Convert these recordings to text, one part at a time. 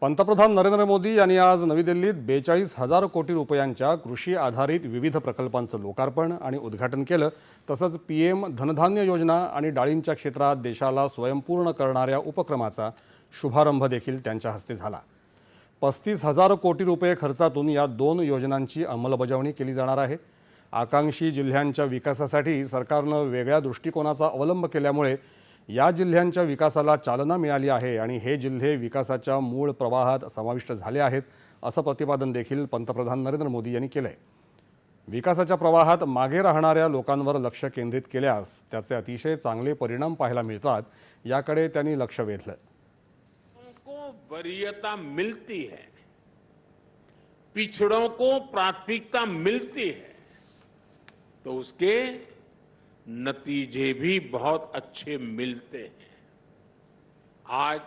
पंतप्रधान नरेंद्र मोदी यांनी आज नवी दिल्लीत बेचाळीस हजार कोटी रुपयांच्या कृषी आधारित विविध प्रकल्पांचं लोकार्पण आणि उद्घाटन केलं. तसंच पी एम धनधान्य योजना आणि डाळींच्या क्षेत्रात देशाला स्वयंपूर्ण करणाऱ्या उपक्रमाचा शुभारंभ देखील त्यांच्या हस्ते झाला. पस्तीस हजार कोटी रुपये खर्चातून या दोन योजनांची अंमलबजावणी केली जाणार आहे. आकांक्षी जिल्ह्यांच्या विकासासाठी सरकारनं वेगळ्या दृष्टिकोनाचा अवलंब केल्यामुळे या जिल्ह्यांच्या विकासाला चालना मिळाली आहे आणि हे जिल्हे विकासाच्या मूळ प्रवाहात समाविष्ट झाले आहेत असं प्रतिपादन देखील पंतप्रधान नरेंद्र मोदी यांनी केलं आहे विकासाच्या प्रवाहात मागे राहणाऱ्या लोकांवर लक्ष केंद्रित केल्यास त्याचे अतिशय चांगले परिणाम पाहायला मिळतात याकडे त्यांनी लक्ष वेधलं. वरीयता मिलती है पिछड़ों को प्राथमिकता मिलती है तो उसके नतीजे भी बहुत अच्छे मिलते हैं। आज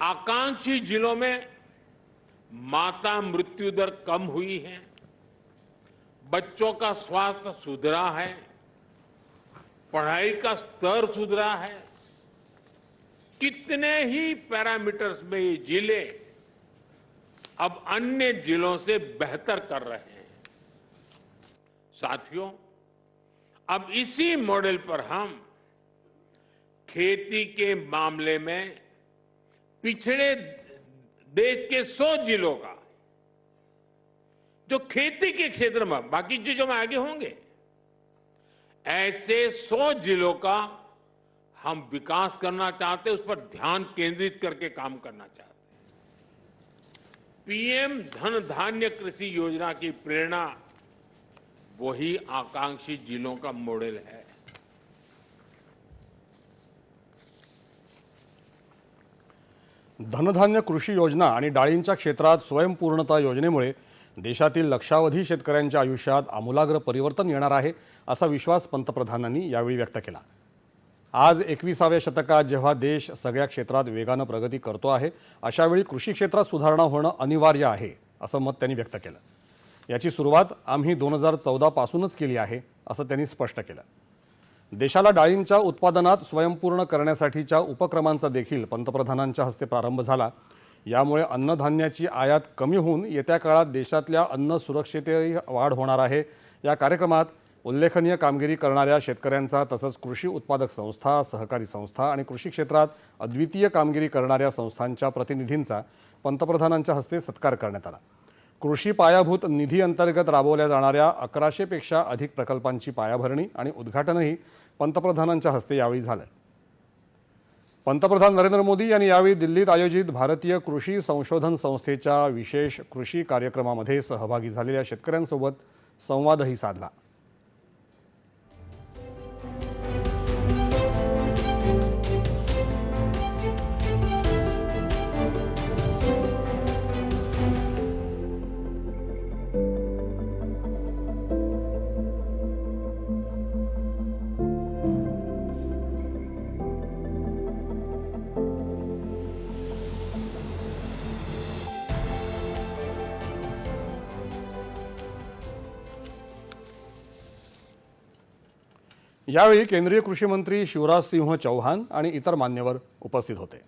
आकांक्षी जिलों में माता मृत्यु दर कम हुई है, बच्चों का स्वास्थ्य सुधरा है, पढ़ाई का स्तर सुधरा है, कितने ही पैरामीटर्स में ये ज़िले अब अन्य जिलों से बेहतर कर रहे हैं। साथियों अब इसी मॉडल पर हम खेती के मामले में पिछड़े देश के 100 जिलों का, जो खेती के क्षेत्र में, बाकी चीज़ों में आगे होंगे, ऐसे 100 जिलों का हम विकास करना चाहते हैं, उस पर ध्यान केंद्रित करके काम करना चाहते हैं। पीएम धन धान्य कृषि योजना की प्रेरणा वही आकांक्षी जिलों का मॉडल है। धनधान्य कृषी योजना आणि डाळींच्या क्षेत्रात स्वयंपूर्णता योजनेमुळे देशातील लक्षावधी शेतकऱ्यांच्या आयुष्यात आमूलाग्र परिवर्तन येणार आहे असा विश्वास पंतप्रधानांनी यावेळी व्यक्त केला. आज एकविसाव्या शतकात जेव्हा देश सगळ्या क्षेत्रात वेगानं प्रगती करतो आहे अशावेळी कृषी क्षेत्रात सुधारणा होणं अनिवार्य आहे असं मत त्यांनी व्यक्त केलं. याची सुरुवात आम्ही दोन हजार चौदापासूनच केली आहे असं त्यांनी स्पष्ट केलं. देशाला डाळींच्या उत्पादनात स्वयंपूर्ण करण्यासाठीच्या उपक्रमांचा देखील पंतप्रधानांच्या हस्ते प्रारंभ झाला. यामुळे अन्नधान्याची आयात कमी होऊन येत्या काळात देशातल्या अन्न सुरक्षितही वाढ होणार आहे. या कार्यक्रमात उल्लेखनीय कामगिरी करणाऱ्या शेतकऱ्यांचा तसंच कृषी उत्पादक संस्था सहकारी संस्था आणि कृषी क्षेत्रात अद्वितीय कामगिरी करणाऱ्या संस्थांच्या प्रतिनिधींचा पंतप्रधानांच्या हस्ते सत्कार करण्यात आला. कृषी पायाभूत निधी अंतर्गत राबवल्या जाणाऱ्या अकराशेपेक्षा अधिक प्रकल्पांची पायाभरणी आणि उद्घाटनही पंतप्रधानांच्या हस्ते यावेळी झालं. पंतप्रधान नरेंद्र मोदी यांनी यावेळी दिल्लीत आयोजित भारतीय कृषी संशोधन संस्थेच्या विशेष कृषी कार्यक्रमामध्ये सहभागी झालेल्या शेतकऱ्यांसोबत संवादही साधला. यावेळी केंद्रीय कृषी मंत्री शिवराज सिंह चौहान आणि इतर मान्यवर उपस्थित होते.